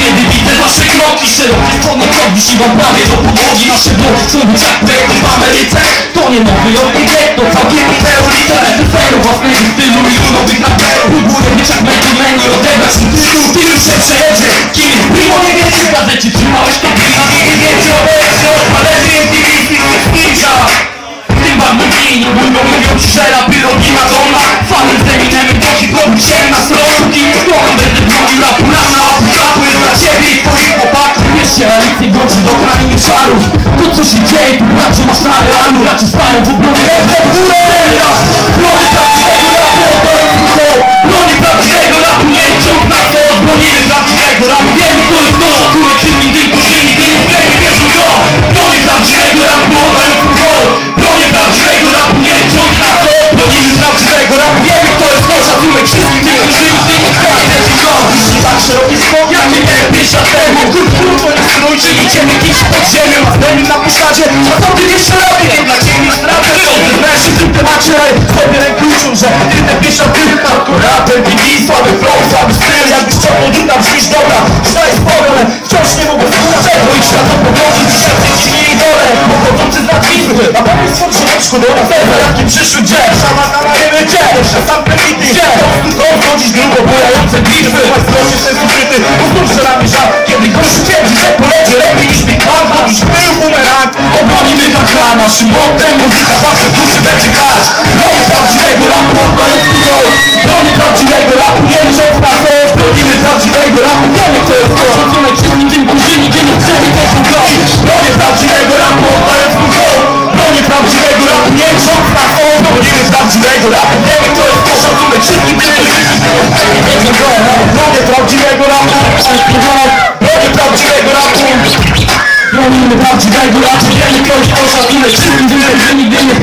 kiedy widzę wasze kroki Szerokie strony kroki, siwa prawie do podłogi krainy szarów To co się dzieje, tu raczej masz na realu Raczej stają w obronie Teraz bronię prawdziwego rapu Oddałem tylko Bronię prawdziwego rapu. Nie ciąg na to Bronimy prawdziwego rapu. Wiemy to jest to Szacunek czynni tylko silni Ty nie wklejmy wierzą to Bronię prawdziwego rapu Oddałem tylko Bronię prawdziwego rapu Nie ciąg na to Bronimy prawdziwego rapu. Wiemy to jest to Szacunek wszystkim tym którzy Ty nie wklejmy to Jeśli tak szerokie spodnie Jak nie miałem 5 lat temu. Kurwa nie że te piesza Ty hardcore raper BD Słaby flow, słaby styl Jakbyś chciał odrzuta brzmisz dobra jest powiem, ale wciąż nie mogę słuchać Czego i świat opowiedzi Dzisiaj przeciwni jej dole Pochodzący z nazwismy A stąd się oczku do nas Ewa, jaki przyszły gdzie Szamana nie wie gdzie Jeszcze sam plemity Gdzie To wchodzić grubo bujające bitwy. Masz proszę się ukryty Poznów, że rami żal. Kiedy gość twierdzi, że poleci lepiej niż Big Bang Robisz był bumerang. Obronimy tak na naszym motem Muzyka zawsze w duszy będzie grać Bronię prawdziwego rapu, bronię prawdziwego rapu Bronimy prawdziwego rapu, wiemy kto jest to Szacunek wszystkim tym, którzy nigdzie nie chcemy